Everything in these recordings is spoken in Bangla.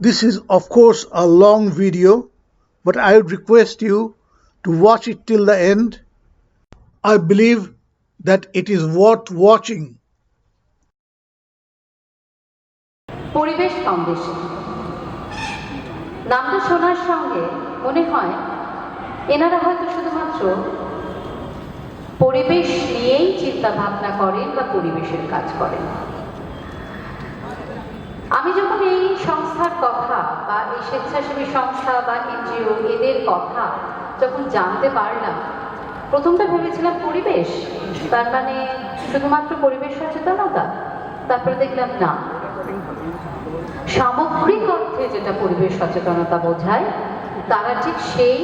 This is, of course, a long video, but I would request you to watch it till the end. I believe that it is worth watching. Paribesh foundation নামটা শোনার সঙ্গে মনে হয় এনারা হয়তো শুধুমাত্র পরিবেশ নিয়েই চিন্তা ভাবনা করেন বা পরিবেশের কাজ করেন আমি যখন এই সংস্থার কথা বা এই স্বেচ্ছাসেবী সংস্থা বা এনজিও এদের কথা যখন জানতে পারলাম, প্রথমটা ভেবেছিলাম পরিবেশ। তার মানে শুধুমাত্র পরিবেশ সচেতনতা? তারপরে দেখলাম না। সামগ্রিক অর্থে যেটা পরিবেশ সচেতনতা বোঝায়, তারা ঠিক সেই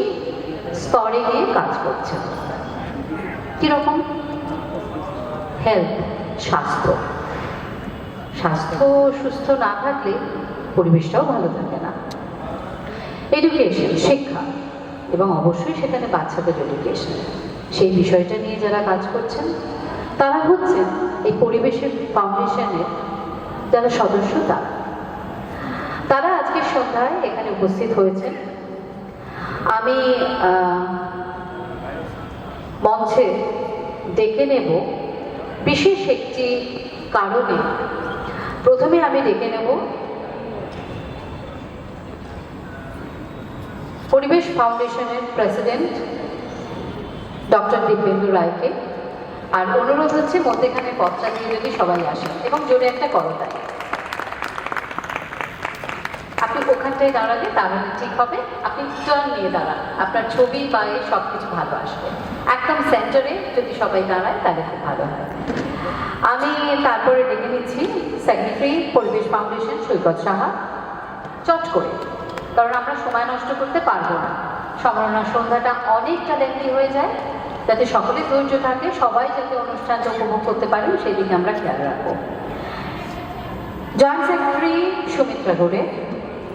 স্তরে গিয়ে কাজ করছে। কীরকম? হেলথ, স্বাস্থ্য। স্বাস্থ্য সুস্থ না থাকলে পরিবেশটাও ভালো থাকে না। এডুকেশন শিক্ষা, এবং অবশ্যই সেখানে বাচ্চাদের এডুকেশন সেই বিষয়টা নিয়ে যারা কাজ করছেন, তারা হচ্ছেন এই পরিবেশের ফাউন্ডেশনের যারা সদস্য, তারা। তারা আজকে সন্ধ্যায় এখানে উপস্থিত হয়েছেন। আমি মঞ্চে ডেকে নেব বিশেষ একটি কারণে প্রথমে আমি ডেকে নেব। পরিবেশ ফাউন্ডেশনের প্রেসিডেন্ট, ডক্টর দিব্যেন্দু রায়কে। আর অনুরোধ হচ্ছে, মধ্যেখানে পথটা নিয়ে যদি সবাই আসেন, এবং জোরে একটা করতায় আপনি ওখানটায় দাঁড়ালে দাঁড়ালে ঠিক হবে। আপনি টার্ন নিয়ে দাঁড়ান। আপনার ছবি বা সব কিছু ভালো আসবে। একদম সেন্টারে যদি সবাই দাঁড়ায়, তাহলে খুব ভালো হয়। আমি তারপরে ডেকে নিচ্ছি সেক্রেটারি পরিবেশ ফাউন্ডেশন সৈকত সাহা। চট করে, কারণ আমরা সময় নষ্ট করতে পারব না। সম্মাননা সন্ধ্যাটা অনেকটা লেন্দি হয়ে যায়, যাতে সকলে ধৈর্য থাকে, সবাই যাতে অনুষ্ঠানটা উপভোগ করতে পারেন সেই দিকে আমরা খেয়াল রাখব। জয়েন্ট সেক্রেটারি সুমিত্রা গোড়ে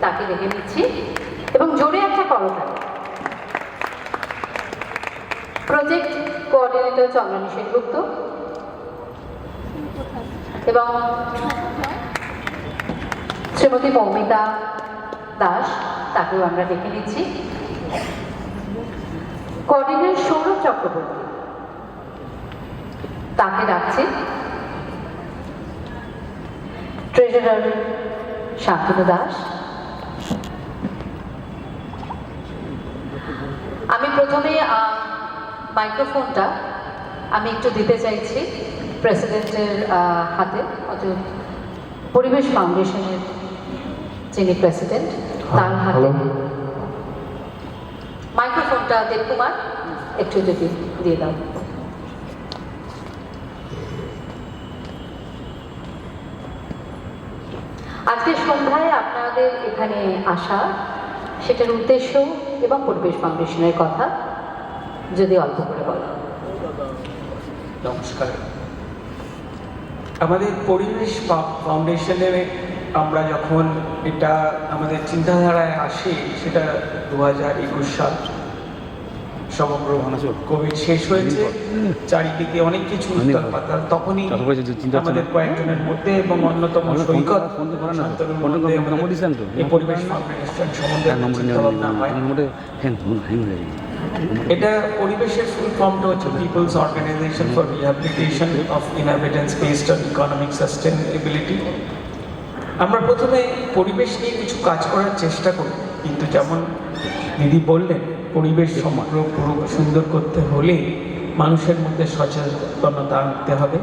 তাকে ডেকে নিচ্ছি, এবং জোরে একটা করতালি প্রজেক্ট কোঅর্ডিনেটর চন্দ্রানী সেনগুপ্ত এবং শ্রীমতী মৌমিতা দাস, তাকেও আমরা ডেকে নিচ্ছি। কোঅর্ডিনেটর সৌরভ চক্রবর্তী, তাকে ডাকছি ট্রেজারার শান্তনু দাস। আমি প্রথমে মাইক্রোফোনটা আমি একটু দিতে চাইছি। প্রেসিডেন্টের হাতে অর্থাৎ পরিবেশ ফাউন্ডেশনের যিনি প্রেসিডেন্ট তার হাতে। মাইক্রোফোনটা দেবকুমার একটু যদি দিয়ে দাও। আজকে সন্ধ্যায় আপনাদের এখানে আসা সেটার উদ্দেশ্য এবং পরিবেশ ফাউন্ডেশনের কথা যদি অল্প করে বলো। নমস্কার। আমাদের পরিবেশ ফাউন্ডেশনে আমরা যখন এটা আমাদের চিন্তাধারায় আসি সেটা দু হাজার একুশ সাল। সমগ্র কোভিড শেষ হয়েছে চারিদিকে অনেক কিছু তখনই আমাদের কয়েকজনের মধ্যে এবং অন্যতম সৈকত পরিবেশ সম্বন্ধে হ্যাঁ হয় হ্যাঁ এটা পরিবেশের ফুল ফর্মটা হচ্ছে people's organisation for rehabilitation of inhabitants based on economic sustainability আমরা প্রথমে পরিবেশ নিয়ে কিছু কাজ করার চেষ্টা করি কিন্তু যেমন দিদি বললেন পরিবেশ সমগ্র পুরো সুন্দর করতে হলে মানুষের মধ্যে সচেতনতা আনতে হবে।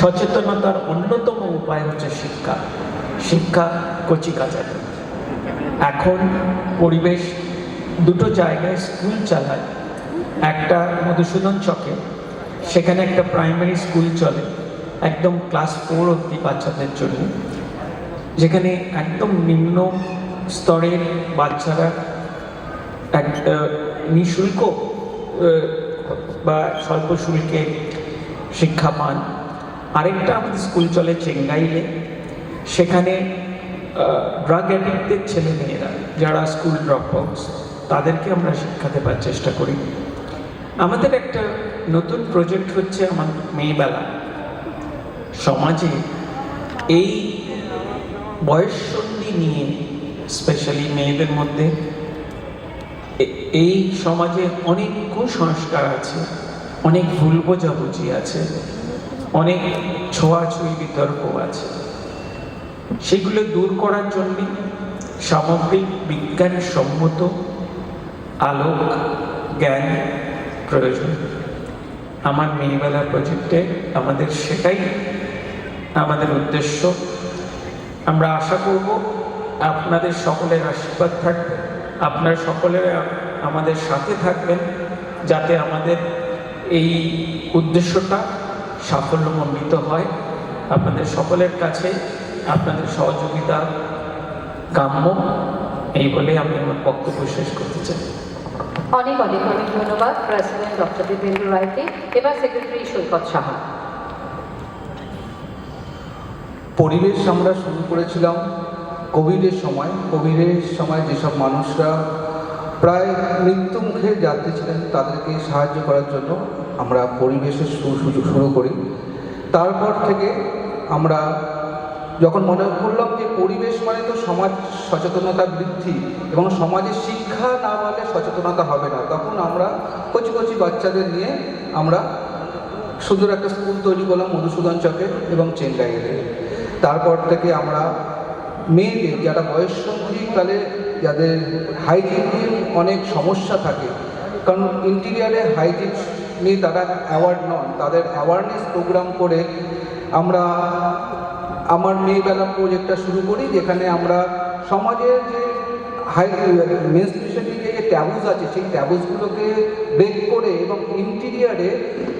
সচেতনতার অন্যতম উপায় হচ্ছে শিক্ষা। শিক্ষা কচি কাচারি এখন পরিবেশ দুটো জায়গায় স্কুল চালায়। একটা মধুসূদন চকে, সেখানে একটা প্রাইমারি স্কুল চলে, একদম ক্লাস ফোর অব্দি বাচ্চাদের জন্য। যেখানে একদম নিম্ন স্তরের বাচ্চারা একটা নিঃশুল্ক বা স্বল্প শুল্কে শিক্ষা পান আরেকটা আমাদের স্কুল চলে চেঙ্গাইলে। সেখানে ড্রাগ অ্যাডিক্টেড ছেলে মেয়েরা যারা স্কুল ড্রপ আউটস তাদেরকে আমরা শিক্ষা দেবার চেষ্টা করি। আমাদের একটা নতুন প্রজেক্ট হচ্ছে আমার মেয়েবেলা। সমাজে এই বয়ঃসন্ধি নিয়ে স্পেশালি মেয়েদের মধ্যে এই সমাজে অনেক কুসংস্কার আছে, অনেক ভুল বোঝাবুঝি আছে, অনেক ছোঁয়াছুঁই বিতর্ক আছে। সেগুলো দূর করার জন্য সামগ্রিক বিজ্ঞানসম্মত আলোক, জ্ঞান প্রয়োজন। আমার মেয়েবেলা প্রজেক্টে আমাদের সেটাই আমাদের উদ্দেশ্য। আমরা আশা করব আপনাদের সকলের আশীর্বাদ থাকবে। আপনার সকলের আমাদের সাথে থাকবেন যাতে আমাদের এই উদ্দেশ্যটা সাফল্যমণ্ডিত হয়। আপনাদের সকলের কাছে আপনাদের সহযোগিতা কাম্য। এই বলে আমি আমার বক্তব্য শেষ করতে চাই। অনেক অনেক অনেক ধন্যবাদ প্রেসিডেন্ট ডক্টর দীপেন্দ্র রায়কে। এবার সেক্রেটারি সৈকত সাহা। পরিবেশ আমরা শুরু করেছিলাম কোভিডের সময়। কোভিডের সময় যেসব মানুষরা প্রায় মৃত্যুমুখে যাত্রী ছিলেন তাদেরকে সাহায্য করার জন্য আমরা পরিবেশের শুরু শুরু- করি। তারপর থেকে আমরা যখন মনে করলাম যে পরিবেশ মানে তো সমাজ সচেতনতা বৃদ্ধি এবং সমাজে শিক্ষা না হলে সচেতনতা হবে না, তখন আমরা কচি কচি বাচ্চাদের নিয়ে আমরা সুন্দর একটা স্কুল তৈরি করলাম মধুসূদন চকে এবং চেন্নাইয়ে। তারপর থেকে আমরা মেয়েদের যারা বয়ঃসন্ধিকালে যাদের হাইজিন অনেক সমস্যা থাকে। কারণ ইন্টিরিয়ারে হাইজিন নিয়ে তারা অ্যাওয়ার্ড নন। তাদের অ্যাওয়ারনেস প্রোগ্রাম করে আমরা আমার মেয়েবেলা প্রজেক্টটা শুরু করি, যেখানে আমরা সমাজের যে হাই মেনস্ট্রিশনের যে ট্যাবুজ আছে, সেই ট্যাবুজগুলোকে ব্রেক করে এবং ইন্টিরিয়ারে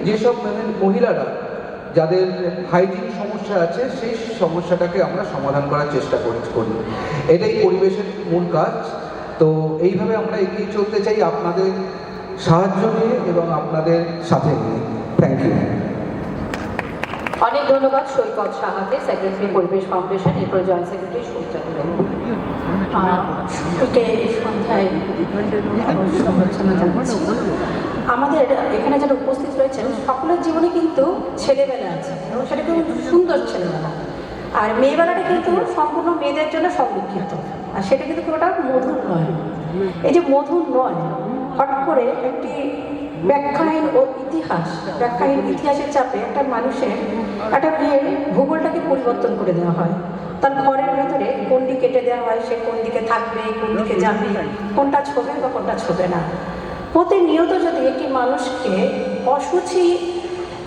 যেসব মহিলারা যাদের হাইজিন সমস্যা আছে, সেই সমস্যাটাকে আমরা সমাধান করার চেষ্টা করি। এটাই পরিবেশের মূল কাজ। তো এইভাবে আমরা এগিয়ে চলতে চাই আপনাদের সাহায্য নিয়ে এবং আপনাদের সাথে নিয়ে। থ্যাংক ইউ অনেক ধন্যবাদ সৈকত সাহাকে সেক্রেটারি পরিবেশ ফাউন্ডেশন এরপর জয়েন্ট সেক্রেটারি জানাচ্ছি আমাদের এখানে যারা উপস্থিত রয়েছেন, সকলের জীবনে কিন্তু ছেলেবেলা আছে, এবং সেটা কিন্তু সুন্দর ছেলেবেলা। আর মেয়েবেলাটা কিন্তু সম্পূর্ণ মেয়েদের জন্য সংরক্ষিত আর সেটা কিন্তু পুরোটা মধুর নয়। এই যে মধুর নয়, হঠাৎ করে একটি ব্যাখ্যাহীন ও ইতিহাস, ব্যাখ্যাহীন ইতিহাসের চাপে একটা মানুষের, একটা বিয়ের ভূগোলটাকে পরিবর্তন করে দেওয়া হয়। তার ঘরের ভেতরে কোনটি কেটে দেওয়া হয়, সে কোন দিকে থাকবে, কোন দিকে যাবে, কোনটা ছোবে বা কোনটা ছোবে না। প্রতিনিয়ত যদি একটি মানুষকে অসুচি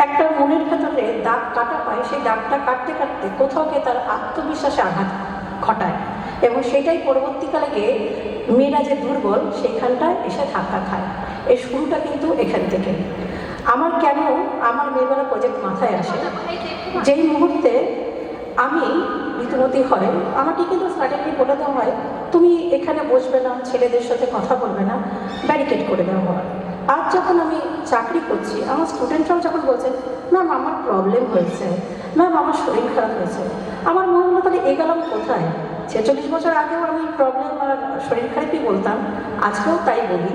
একটা মনের ভেতরে দাগ কাটা হয়, সেই দাগটা কাটতে কাটতে কোথাও গিয়ে তার আত্মবিশ্বাসে আঘাত ঘটায়। এবং সেটাই পরবর্তীকালে গিয়ে মেয়েরা যে দুর্বল সেইখানটায় এসে ধাক্কা খায়। এই শুরুটা কিন্তু এখান থেকে। আমার কেন আমার মেয়েবেলা প্রজেক্ট মাথায় আসে? যেই মুহূর্তে আমি ঋতুমতি হয় আমাকে কিন্তু সাডেনলি বলে দেওয়া হয়, তুমি এখানে বসবে না, ছেলেদের সাথে কথা বলবে না ব্যারিকেড করে দেওয়া হয়। আজ যখন আমি চাকরি করছি, আমার স্টুডেন্টরাও যখন বলছে, ম্যাম, আমার প্রবলেম হয়েছে। ম্যাম, আমার শরীর খারাপ হয়েছে। আমার মনে হলো তাহলে এগেলাম কোথায়? ছেচল্লিশ বছর আগেও আমি প্রবলেম আর শরীর খারাপই বলতাম, আজকেও তাই বলি।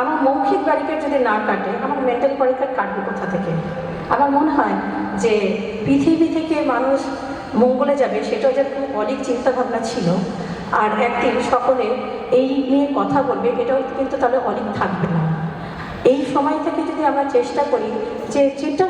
আমার মৌখিক ব্যারিকেড যদি না কাটে, আমার মেন্টাল ব্যারিকেড কাটবে কোথা থেকে? আমার মনে হয় যে পৃথিবী থেকে মানুষ মঙ্গলে যাবে, সেটাও যেরকম অনেক চিন্তাভাবনা ছিল। আর একদিন সকলে এই নিয়ে কথা বলবে, এটাও কিন্তু তাহলে অনেক থাকবে না। এই সময় থেকে যদি আমরা চেষ্টা করি যে যেটা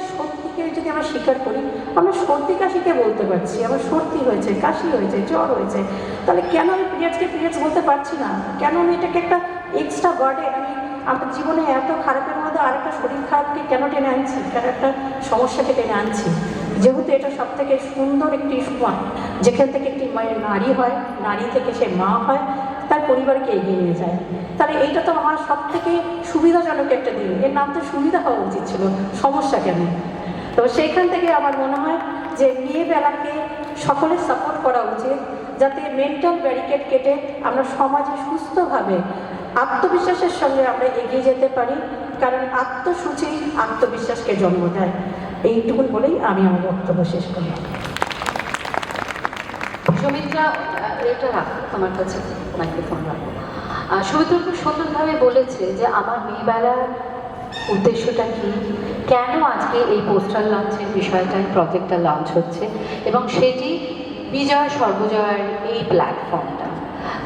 যদি আমরা স্বীকার করি। আমরা সর্দি কাশিকে বলতে পারছি আমার সর্দি হয়েছে, কাশি হয়েছে, জ্বর হয়েছে। তাহলে কেন আমি পিরিয়ডসকে পিরিয়ডস বলতে পারছি না? কেন আমি এটাকে একটা এক্সট্রা বার্ডেন আমি আমার জীবনে এত খারাপের মধ্যে আরেকটা শরীর খারাপকে কেন টেনে আনছি? কেন একটা সমস্যাকে টেনে আনছি? যেহেতু এটা সব থেকে সুন্দর একটি সময়, যেখান থেকে একটি মায়ের নারী হয়, নারী থেকে সে মা হয়, তার পরিবারকে এগিয়ে নিয়ে যায়। তাহলে এইটা তো আমার সব থেকে সুবিধাজনক একটা দিন। এর নাম তো সুবিধা হওয়া উচিত ছিল সমস্যা কেন তো সেইখান থেকে আমার মনে হয় যে মেয়েবেলাকে সকলের সাপোর্ট করা উচিত, যাতে মেন্টাল ব্যারিকেড কেটে আমরা সমাজে সুস্থভাবে আত্মবিশ্বাসের সঙ্গে আমরা এগিয়ে যেতে পারি, কারণ আত্মসূচি আত্মবিশ্বাসকে জন্ম দেয়। এইটুকুন বলেই আমি আমার বক্তব্য শেষ করি সুমিত্রা এটা রাখো, তোমার কাছে মাইক্রোফোন রাখো। সুমিত্রা খুব সুন্দরভাবে বলেছে যে আমার মেয়েবেলার উদ্দেশ্যটা কি? কেন আজকে এই পোস্টার লঞ্চের বিষয়টা প্রজেক্টটা লঞ্চ হচ্ছে? এবং সেটি বিজয় সর্বজয়ের এই প্ল্যাটফর্মটা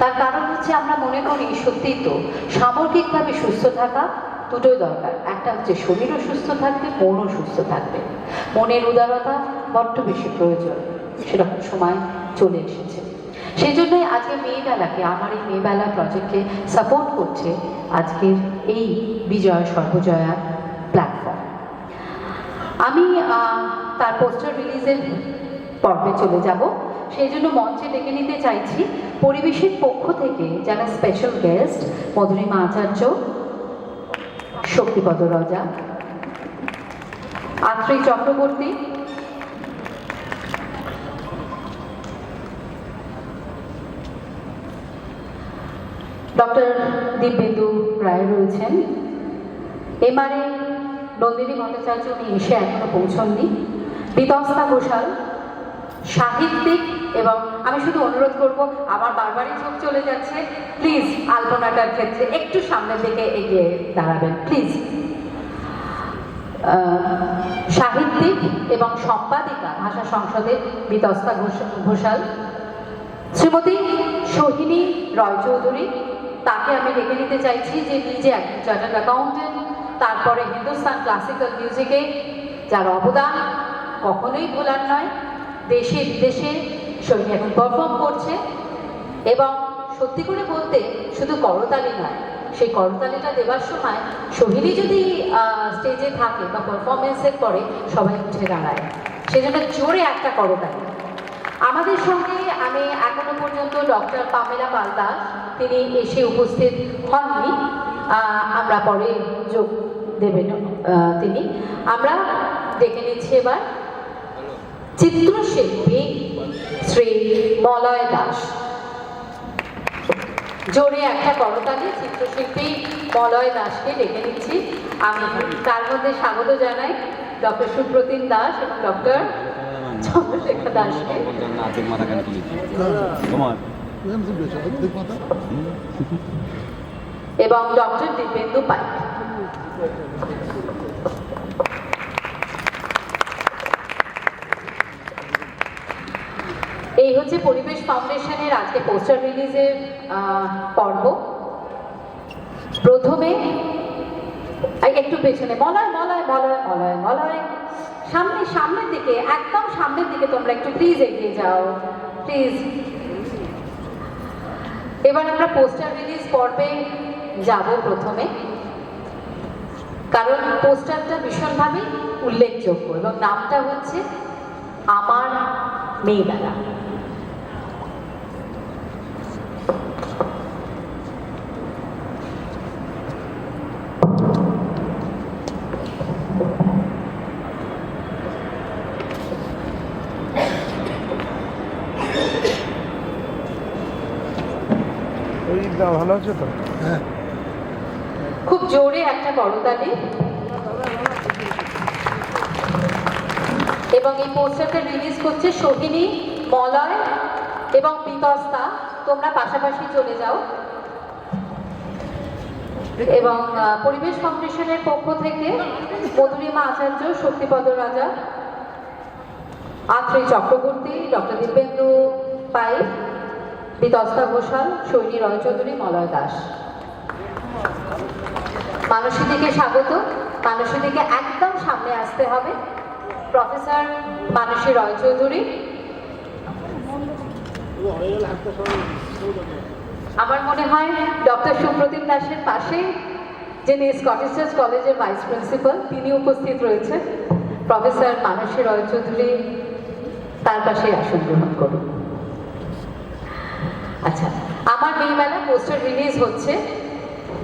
তার কারণ হচ্ছে আমরা মনে করি, সত্যিই তো, সামগ্রিকভাবে সুস্থ থাকা দুটোই দরকার। একটা হচ্ছে শরীরও সুস্থ থাকবে, মনও সুস্থ থাকবে। মনের উদারতা বড্ড বেশি প্রয়োজন। সেরকম সময় চলে এসেছে। সেই জন্যই আজকে মেয়েবেলাকে, আমার এই মেয়েবেলা প্রজেক্টকে সাপোর্ট করছে আজকের এই বিজয় সর্বজয়া প্ল্যাটফর্ম আমি তার পোস্টার রিলিজের পর্বে চলে যাব। সেই জন্য মঞ্চে ডেকে নিতে চাইছি পরিবেশের পক্ষ থেকে যারা special guest Madhurima Acharya, Shaktipada Raja, Atreya Chakraborty doctor Dibyendu Roy রয়েছেন এবারে নন্দিনী ভট্টাচার্য উনি এসে এখনও পৌঁছননি। বিতস্তা ঘোষাল, সাহিত্যিক এবং আমি শুধু অনুরোধ করব, আমার বারবারই চোখ চলে যাচ্ছে। প্লিজ আলপনাটার ক্ষেত্রে একটু সামনের দিকে এগিয়ে দাঁড়াবেন, প্লিজ। সাহিত্যিক এবং সম্পাদিকা, ভাষা সংসদের বিতস্তা ঘোষাল। শ্রীমতী সোহিনী রয় চৌধুরী তাকে আমি ডেকে নিতে চাইছি যে নিজে একজন চার্টার্ড অ্যাকাউন্টেন্ট তারপরে হিন্দুস্তান ক্লাসিক্যাল মিউজিকে যার অবদান কখনোই ভোলার নয়, দেশে বিদেশে সোহিনী এখন পারফর্ম করছে। এবং সত্যি করে বলতে, শুধু করতালি নয়, সেই করতালিটা দেওয়ার সময় সোহিনী যদি স্টেজে থাকে বা পারফরমেন্সের পরে সবাই উঠে দাঁড়ায়। সেজন্য জোরে একটা করতালি। আমাদের সঙ্গে আমি এখনও পর্যন্ত ডক্টর পামেলা পালদাস, তিনি এসে উপস্থিত হননি। আমরা পরে যোগ দেবেন তিনি। আমরা দেখে নিচ্ছি এবার চিত্রশিল্পী শ্রী মলয় দাস। জোরে একটা করতালি চিত্রশিল্পী মলয় দাসকে ডেকে নিচ্ছি আমি। তার মধ্যে স্বাগত জানাই ডক্টর সুপ্রতিম দাস এবং ডক্টর চন্দ্রশেখর দাসকে। এবং ডক্টর দীপেন্দু পাই এই হচ্ছে পরিবেশ ফাউন্ডেশনের আজকে পোস্টার রিলিজের পর্ব। প্রথমে একটু পেছনে, মলয় মলয় মলয় মলয় মলয়। সামনে, সামনের দিকে, একদম সামনের দিকে তোমরা একটু প্লিজ এগিয়ে যাও প্লিজ এবার আমরা পোস্টার রিলিজ পর্বে যাব প্রথমে। কারণ পোস্টারটা ভীষণভাবে উল্লেখযোগ্য এবং নামটা হচ্ছে আমার মেয়েবেলা ভালো আছে তো? খুব জোরে একটা করতালি। এবং এই পোস্টারটা রিলিজ করছে সোহিনী, মলয় এবং বিতস্তা তোমরা পাশাপাশি চলে যাও। এবং পরিবেশ ফাউন্ডেশনের পক্ষ থেকে মধুরিমা আচার্য, শক্তিপদ রাজা আত্রেয় চক্রবর্তী, ডক্টর দীপেন্দু পাই বিতস্তা ঘোষাল, সৈনী রয় চৌধুরী মলয় দাস। মানসী দিকে স্বাগত। মানসী দিকে একদম সামনে আসতে হবে। প্রফেসর মানসী রয় চৌধুরী। আমার মনে হয় ডক্টর সুপ্রতিম দাসের পাশে যিনি স্কটিশ চার্চ কলেজের ভাইস প্রিন্সিপাল তিনি উপস্থিত রয়েছেন। প্রফেসর মানসী রয় চৌধুরী, তার পাশে আসন গ্রহণ করুন। আচ্ছা আমার মেয়েবেলা পোস্টার রিলিজ হচ্ছে।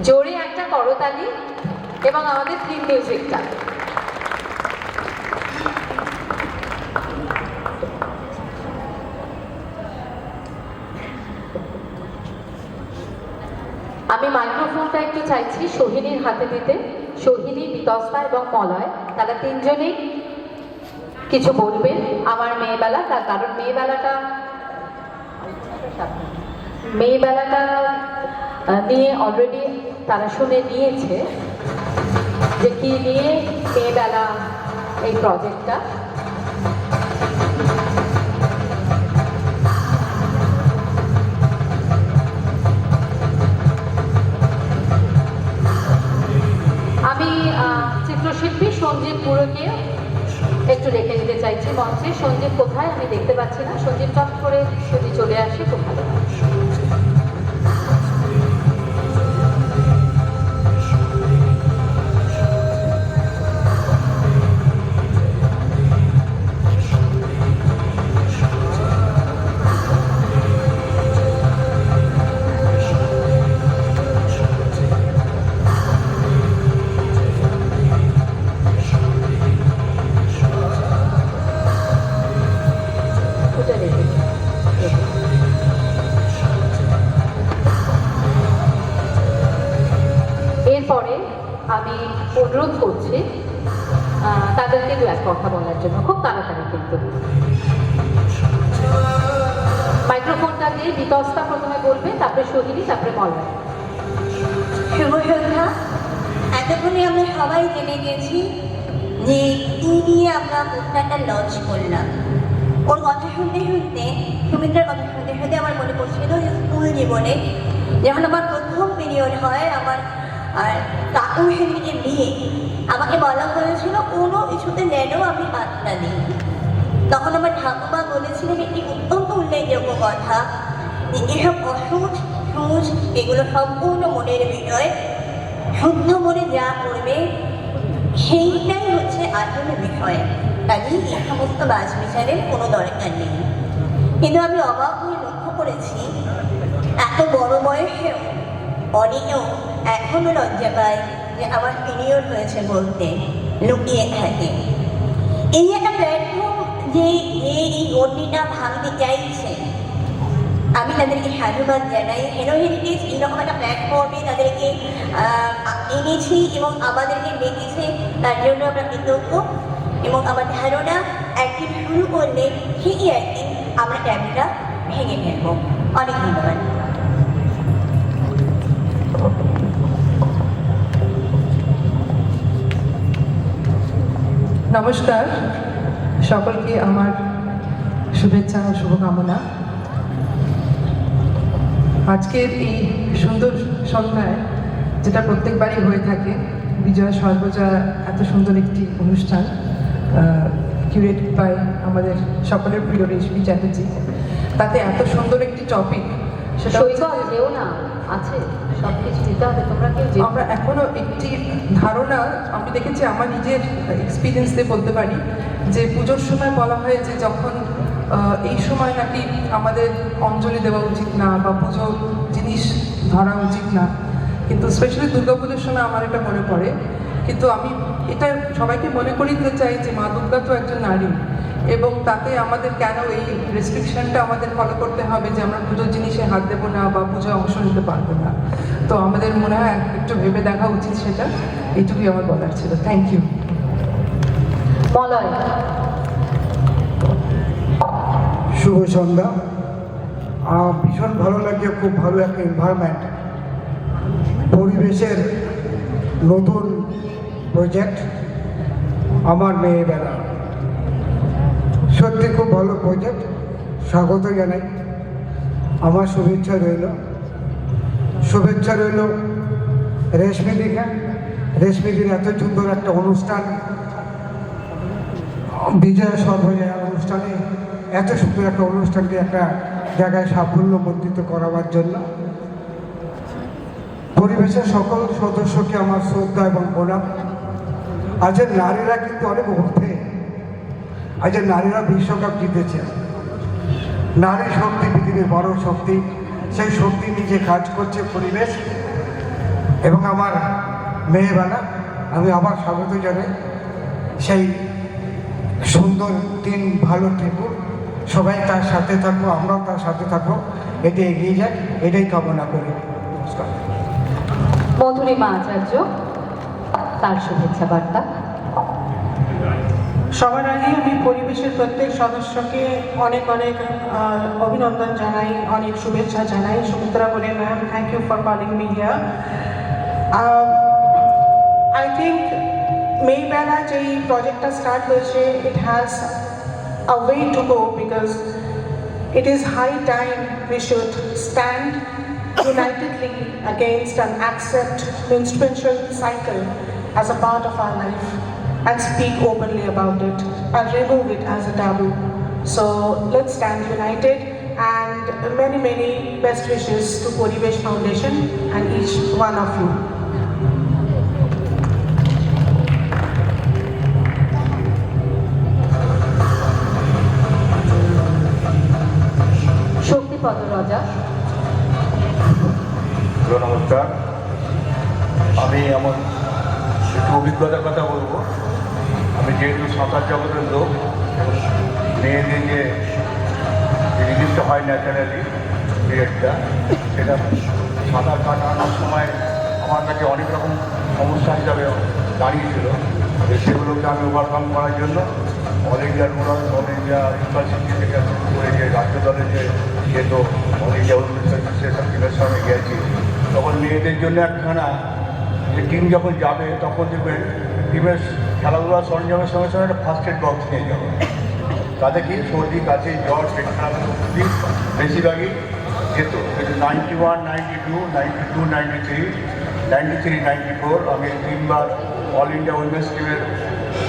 জোরে করতালি এবং আমাদের থিম মিউজিকটা আমি মাইক্রোফোনটা একটু চাইছি সোহিনীর হাতে দিতে। সোহিনী, বিতস্তা এবং মলয়, তারা তিনজনেই কিছু বলবেন আমার মেয়েবেলা, তার কারণ মেয়েবেলাটা মেয়েবেলাটা নিয়ে অলরেডি তারা শুনে নিয়েছে যে কি নিয়ে এ বেলা এই প্রজেক্টটা আমি চিত্রশিল্পী সঞ্জীব পুরোকে একটু রেখে নিতে চাইছি মঞ্চে। সঞ্জীব কোথায়? আমি দেখতে পাচ্ছি না। সঞ্জীব চট করে যদি চলে আসি, খুব ভালো। এক কথা বলার জন্য খুব তাড়াতাড়ি কিন্তু। মাইক্রোফোনটা দিয়ে বিকশটা প্রথমে বলবে, তারপরে সোহিনী তারপরে মলয়। এতক্ষণে আমরা সবাই জেনে গেছি যে কি নিয়ে আমরা পোস্টারটা লঞ্চ করলাম। ওর কথা শুনতে শুনতে, সুমিত্রার কথা শুনতে শুনতে আমার মনে পড়ছিল স্কুল জীবনে যখন আমার প্রথম পিরিয়ড হয়, আমার আর সেদিকে নিয়ে। আমাকে বলা হয়েছিল, কোনো কিছুতে যেন আমি পাত্তা দিই। তখন আমার ঠাকুমা বলেছিলেন একটি অত্যন্ত উল্লেখযোগ্য কথা। যে এসব অসুখ সুচ এগুলো সম্পূর্ণ মনের বিষয় শুদ্ধ মনে যা করবে, সেইটাই হচ্ছে আসলে বিষয়। কাজেই এই সমস্ত বাজ বিচারের কোনো দরকার নেই। কিন্তু আমি অবাক হয়ে লক্ষ্য করেছি, এত বড় বয়সেও অনেকেও এখনও লজ্জা পায় যে আমার পিরিয়ড হয়েছে বলতে লুকিয়ে থাকে। এই একটা প্ল্যাটফর্ম যে এই গণ্ডিটা ভাঙতে চাইছে। আমি তাদেরকে সাধুবাদ জানাই। হেলো হেরিটেজ এইরকম একটা প্ল্যাটফর্মে তাদেরকে এনেছি এবং আমাদেরকে ডেকেছে তার জন্য আমরা কৃতজ্ঞ। এবং আমার ধারণা, একদিন শুরু করলে ঠিকই একদিন আমরা ট্যাবটা ভেঙে ফেলব। অনেক ধন্যবাদ। নমস্কার। সকলকে আমার শুভেচ্ছা ও শুভকামনা। আজকের এই সুন্দর সন্ধ্যায় যেটা প্রত্যেকবারই হয়ে থাকে, বিজয় সর্বজা এত সুন্দর একটি অনুষ্ঠান কিউরেট বাই আমাদের সকলের প্রিয় রেশমি চ্যাটার্জি। তাতে এত সুন্দর একটি টপিক সেটা হচ্ছে সৈকত যে- যেও না আছে সব কিছু দিতে হবে তোমরা কেউ আমরা এখনও একটি ধারণা আমি দেখেছি আমার নিজের এক্সপিরিয়েন্স দিয়ে বলতে পারি যে পুজোর সময় বলা হয় যে যখন এই সময় নাকি আমাদের অঞ্জলি দেওয়া উচিত না বা পুজো জিনিস ধরা উচিত না। কিন্তু স্পেশালি দুর্গাপুজোর সময় আমার এটা মনে পড়ে। কিন্তু আমি এটা সবাইকে মনে করিয়ে দিতে চাই যে মা দুর্গা তো একজন নারী। এবং তাতে আমাদের কেন এই রেস্ট্রিকশনটা আমাদের ফলো করতে হবে যে আমরা পুজোর জিনিসে হাত দেবো না বা পুজোয় অংশ নিতে পারব না? তো আমাদের মনে হয় একটু ভেবে দেখা উচিত সেটা। এইটুকুই আমার বলার ছিল। Thank you Malay. শুভ সন্ধ্যা। ভীষণ ভালো লাগছে খুব ভালো একটা এনভায়রনমেন্ট পরিবেশের নতুন প্রজেক্ট আমার মেয়ে বেলা সত্যি খুব ভালো প্রজেক্ট স্বাগত জানাই। আমার শুভেচ্ছা রইল। শুভেচ্ছা রইল রেশমি দিকে রেশমিদির এত সুন্দর একটা অনুষ্ঠান, বিজয় সর্বজয়া অনুষ্ঠানে এত সুন্দর একটা অনুষ্ঠানকে একটা জায়গায় সাফল্য সাফল্যমণ্ডিত করাবার জন্য। পরিবেশের সকল সদস্যকে আমার শ্রদ্ধা এবং প্রণাম। আজের নারীরা কিন্তু অনেক ঊর্ধ্বে আজের নারীরা বিশ্বকাপ জিতেছে, নারী শক্তি পৃথিবীর বড় শক্তি, সেই শক্তি নিজে কাজ করছে পরিবেশ। এবং আমার মেয়েবেলা আমি আবার স্বাগত জানাই। সেই সুন্দর দিন ভালো থেকো সবাই তার সাথে থাকব আমরাও তার সাথে থাকব এটি এগিয়ে যাক, এটাই কামনা করি। নমস্কার। মধুরিমা আচার্য, তার শুভেচ্ছা বার্তা। সবার আগে আমি পরিবেশের প্রত্যেক সদস্যকে অনেক অনেক অভিনন্দন জানাই, অনেক শুভেচ্ছা জানাই সুমিত্রা বলে ma'am thank you for calling me here I think মেইবেলা যেই প্রজেক্টটা স্টার্ট হয়েছে it has a way to go because it is high time we should stand unitedly against and accept menstrual cycle as a part of our. and speak openly about it and remove it as a taboo. So let's stand united and many, many best wishes to Porivesh Foundation and each one of you. Shaktipada রাজা হ্যালো নমস্কার আমি এমন একটু অভিজ্ঞতার কথা বলব। আমি যেহেতু সাঁতার জগতের লোক, মেয়েদের যে রিলিজটা হয় ন্যাচারালি পিরিয়ডটা সেটা সাঁতার কাটানোর সময় আমার কাছে অনেক রকম সমস্যা হিসাবে দাঁড়িয়েছিল। সেগুলোকে আমি ওভারকাম করার জন্য অল ইন্ডিয়ার মোড়ল অল ইন্ডিয়া ইউনিভার্সিটি থেকে করে যে রাজ্য দলের যে যেত অল ইন্ডিয়া অ্যাসোসিয়েশন টিমের সঙ্গে গেছি, তখন মেয়েদের জন্য একখানা যে টিম যখন যাবে, তখন দেখবেন টিমের খেলাধুলার সরঞ্জামের সঙ্গে সঙ্গে একটা ফার্স্ট এড বক্স নিয়ে যাবে। তাতে কি? সর্দি, কাশি, জ্বর, পেট খারাপ খুবই বেশিরভাগই যেত। কিন্তু ninety one ninety two ninety two ninety three ninety three ninety four আমি তিনবার অল ইন্ডিয়া উইমেন্স টিমের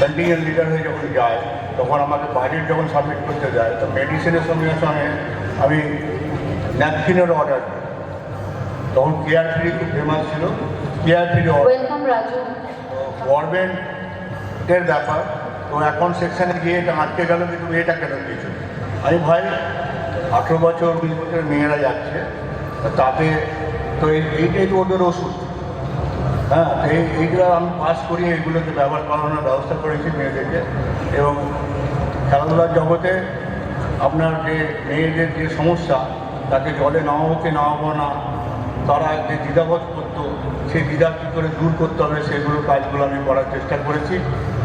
কন্টিনিউয়াল লিডার হয়ে যখন যায় তখন আমাকে বাজেট যখন সাবমিট করতে যায়, তো মেডিসিনের সঙ্গে সঙ্গে আমি ন্যাপকিনের অর্ডার দিই। তখন কেয়ার ফ্রি খুব ফেমাস ছিল। অর্ডার ওয়েলকাম রাজু গভর্নমেন্টের ব্যাপার। তো এখন সেকশনে গিয়ে এটা আটকে গেল কিন্তু এটা কেন দিয়েছে? আমি ভাই আঠেরো বছর বিশ বছরের মেয়েরা যাচ্ছে। তাতে তো এই- এইটাই তো ওদের ওষুধ। হ্যাঁ এই এইগুলো আমি পাস করি এইগুলোকে ব্যবহার করানোর ব্যবস্থা করেছি মেয়েদেরকে। এবং খেলাধুলার জগতে আপনার যে মেয়েদের যে সমস্যা তাকে জলে নামাবো কি নামাবো না তারা যে দ্বিধাবোধ করতো সেই দ্বিধা কী করে দূর করতে হবে সেগুলো কাজগুলো আমি করার চেষ্টা করেছি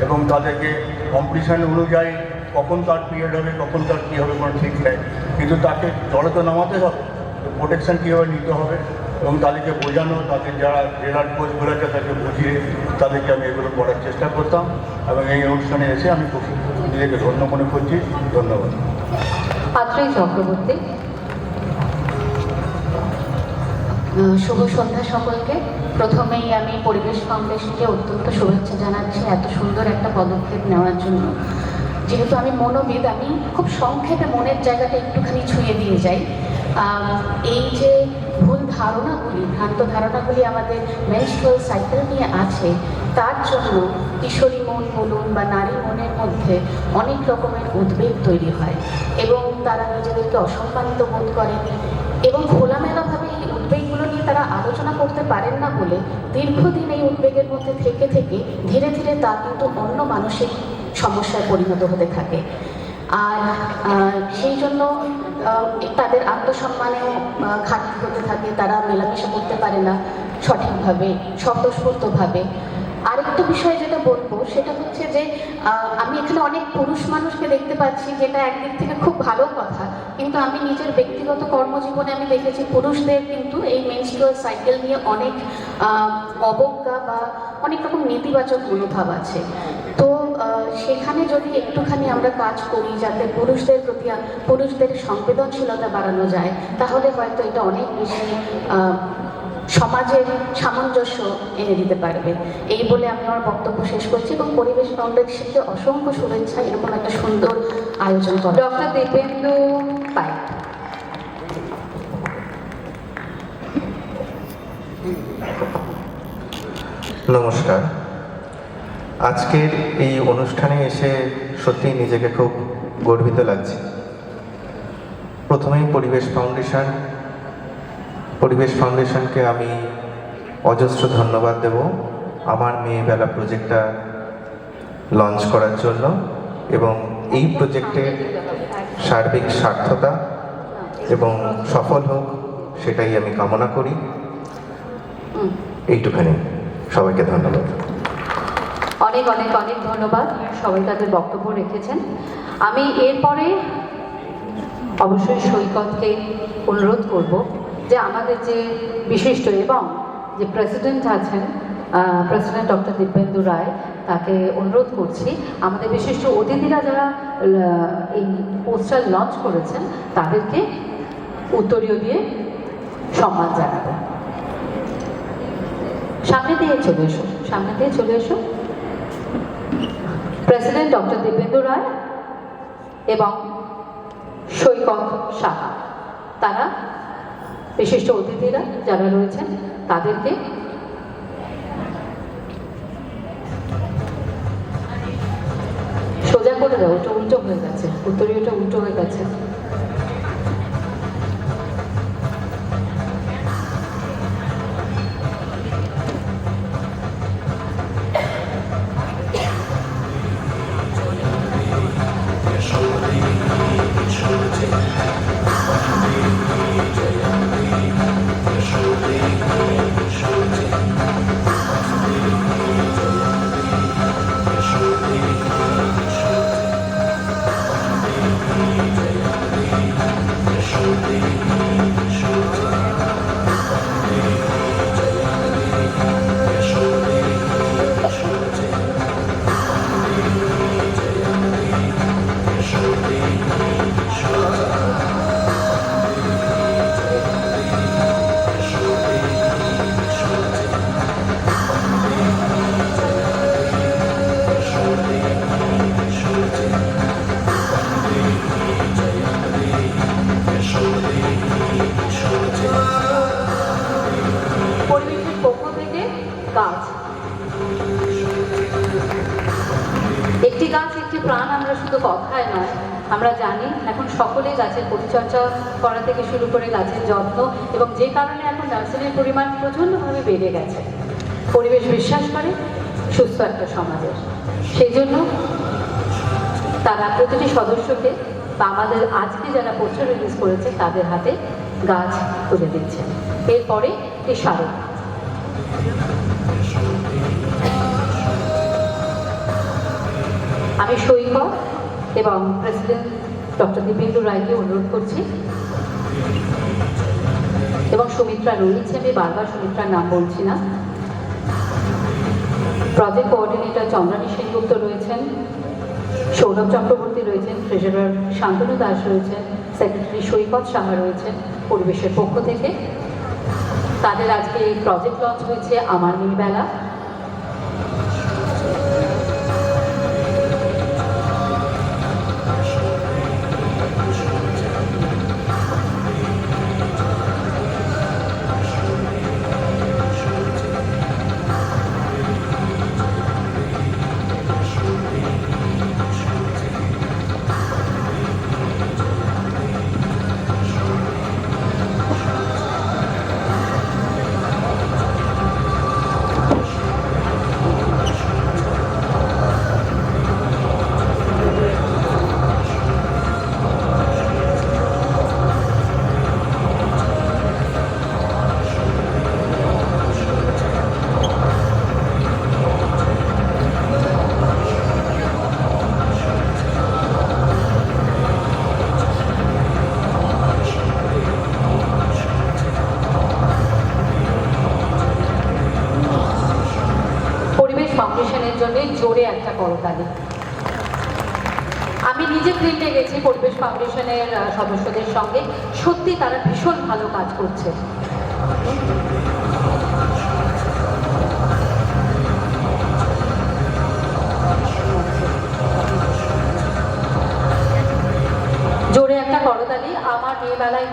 এবং তাদেরকে কম্পিটিশান অনুযায়ী কখন তার পিরিয়ড হবে, কখন তার কী হবে কোনো ঠিক নেই। কিন্তু তাকে জলে তো নামাতে হবে, তো প্রোটেকশান কীভাবে নিতে হবে এবং তাদেরকে বোঝানো, তাদের যারা জেলার কোচগুলো আছে তাকে বুঝিয়ে তাদেরকে আমি এগুলো করার চেষ্টা করতাম এবং এই অনুষ্ঠানে এসে আমি খুব নিজেকে ধন্য মনে করছি। ধন্যবাদ। আত্রেয় চক্রবর্তী। শুভ সন্ধ্যা সকলকে। প্রথমেই আমি পরিবেশ ফাউন্ডেশনকে অত্যন্ত শুভেচ্ছা জানাচ্ছি এত সুন্দর একটা পদক্ষেপ নেওয়ার জন্য। যেহেতু আমি মনোবিদ, আমি খুব সংক্ষেপে মনের জায়গাটা একটুখানি ছুঁয়ে দিয়ে যাই। এই যে ভুল ধারণাগুলি, ভ্রান্ত ধারণাগুলি আমাদের মেনস্ট্রুয়াল সাইকেল নিয়ে আছে, তার জন্য কিশোরী মন বলুন বা নারী মনের মধ্যে অনেক রকমের উদ্বেগ তৈরি হয় এবং তারা নিজেদেরকে অসম্মানিত বোধ করেন এবং খোলামেলাভাবে এই উদ্বেগগুলো নিয়ে তারা আলোচনা করতে পারেন না বলে দীর্ঘদিন এই উদ্বেগের মধ্যে থেকে থেকে ধীরে ধীরে তা কিন্তু অন্য মানসিক সমস্যায় পরিণত হতে থাকে। আর সেই জন্য তাদের আত্মসম্মানেও ঘাটতি হতে থাকে, তারা মেলামেশা করতে পারে না সঠিকভাবে, স্বতঃস্ফূর্তভাবে। আরেকটা বিষয় যেটা বলব, সেটা হচ্ছে যে আমি এখানে অনেক পুরুষ মানুষকে দেখতে পাচ্ছি যেটা একদিক থেকে খুব ভালো কথা। কিন্তু আমি নিজের ব্যক্তিগত কর্মজীবনে আমি দেখেছি পুরুষদের কিন্তু এই মেনস্ট্রুয়াল সাইকেল নিয়ে অনেক অবজ্ঞা বা অনেক রকম নেতিবাচক মনোভাব আছে। তো সেখানে যদি একটুখানি আমরা কাজ করি যাতে পুরুষদের প্রতি, পুরুষদের সংবেদনশীলতা বাড়ানো যায়, তাহলে হয়তো এটা অনেক বেশি সমাজের সামঞ্জস্য এনে দিতে পারবে। এই বলে আমি আমার বক্তব্য শেষ করছি এবং পরিবেশ ফাউন্ডেশনকে অসংখ্য শুভেচ্ছা এরকম একটা সুন্দর আয়োজন করা ডক্টর দীপেন্দু পাই নমস্কার। আজকের এই অনুষ্ঠানে এসে সত্যি নিজেকে খুব গর্বিত লাগছে। প্রথমেই পরিবেশ ফাউন্ডেশন পরিবেশ ফাউন্ডেশনকে আমি অজস্র ধন্যবাদ দেব আমার মেয়েবেলা প্রজেক্টটা লঞ্চ করার জন্য এবং এই প্রজেক্টের সার্বিক সার্থতা এবং সফল হোক সেটাই আমি কামনা করি। এইটুখানি। সবাইকে ধন্যবাদ। অনেক অনেক অনেক ধন্যবাদ সবাই তাদের বক্তব্য রেখেছেন। আমি এরপরে অবশ্যই সৈকতকে অনুরোধ করব। যে আমাদের যে বিশিষ্ট এবং যে প্রেসিডেন্ট আছেন প্রেসিডেন্ট ডক্টর দিব্যেন্দু রায়, তাকে অনুরোধ করছি, আমাদের বিশিষ্ট অতিথিরা যারা এই পোস্টার লঞ্চ করেছেন, তাদেরকে উত্তরীয় দিয়ে সম্মান জানাব। সামনে দিয়ে চলে এসো, সামনে দিয়ে চলে এসো। প্রেসিডেন্ট ডক্টর দিব্যেন্দু রায় এবং সৈকত সাহা, তারা বিশিষ্ট অতিথিরা যারা রয়েছেন, তাদেরকে সোজা করে দাও, ওটা উল্টো হয়ে গেছে। উত্তরীয়টা উল্টো হয়ে গেছে। করে গাছের যত্ন এবং যে কারণে এখন নার্সারির পরিমাণ প্রচণ্ডভাবে বেড়ে গেছে। পরিবেশ বিশ্বাস করে, সুস্থ একটা সমাজের। সেই জন্য তারা প্রতিটি সদস্যকে বা আমাদের আজকে যারা পোস্টার রিলিজ করেছে, তাদের হাতে গাছ তুলে দিচ্ছে। এরপরে একটি স্মারক আমি সৈকত এবং প্রেসিডেন্ট ডক্টর দীপেন্দ্র রায়কে অনুরোধ করছি এবং সুমিত্রা রয়েছে আমি বারবার সুমিত্রার নাম বলছি না। প্রজেক্ট কোঅর্ডিনেটর চন্দ্রানী সেনগুপ্ত রয়েছেন, সৌরভ চক্রবর্তী রয়েছেন ট্রেজারার শান্তনু দাস রয়েছেন সেক্রেটারি সৈকত সাহা রয়েছেন পরিবেশের পক্ষ থেকে। তাদের আজকে প্রজেক্ট লঞ্চ হয়েছে আমার নীলবেলা।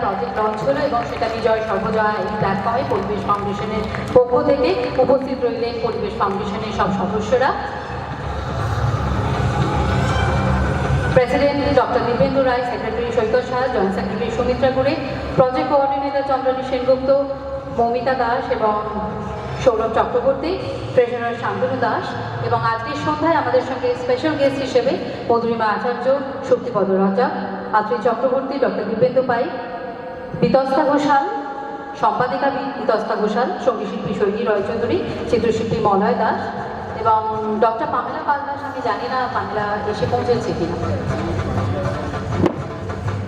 প্রজেক্ট লঞ্চ হলো এবং সেটা বিজয় সর্বজয়া এই প্ল্যাটফর্মে পরিবেশ ফাউন্ডেশনের পক্ষ থেকে উপস্থিত রইলেন পরিবেশ ফাউন্ডেশনের সব সদস্যরা। President doctor Dipendu Roy secretary Saikat Shah joint secretary Sumitra Gure project coordinator Chandrani Sengupta Moumita Das এবং সৌরভ চক্রবর্তী ট্রেজারার শান্তনু দাস এবং আজকের সন্ধ্যায় আমাদের সঙ্গে স্পেশাল গেস্ট হিসেবে মধুরিমা আচার্য শক্তিপদ রজা আত্রি চক্রবর্তী ডক্টর দীপেন্দু পাই বিতস্তা ঘোষাল, সম্পাদিকা বিতস্তা ঘোষাল সঙ্গী শিল্পী শৈলী রয়চৌধুরী চিত্রশিল্পী মলয় দাস এবং ডক্টর পামেলা পাল দাস, আমি জানি না পামেলা এসে পৌঁছেছে কিনা।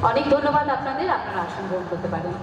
অনেক ধন্যবাদ আপনাদের, আপনারা আসন গ্রহণ করতে পারেন।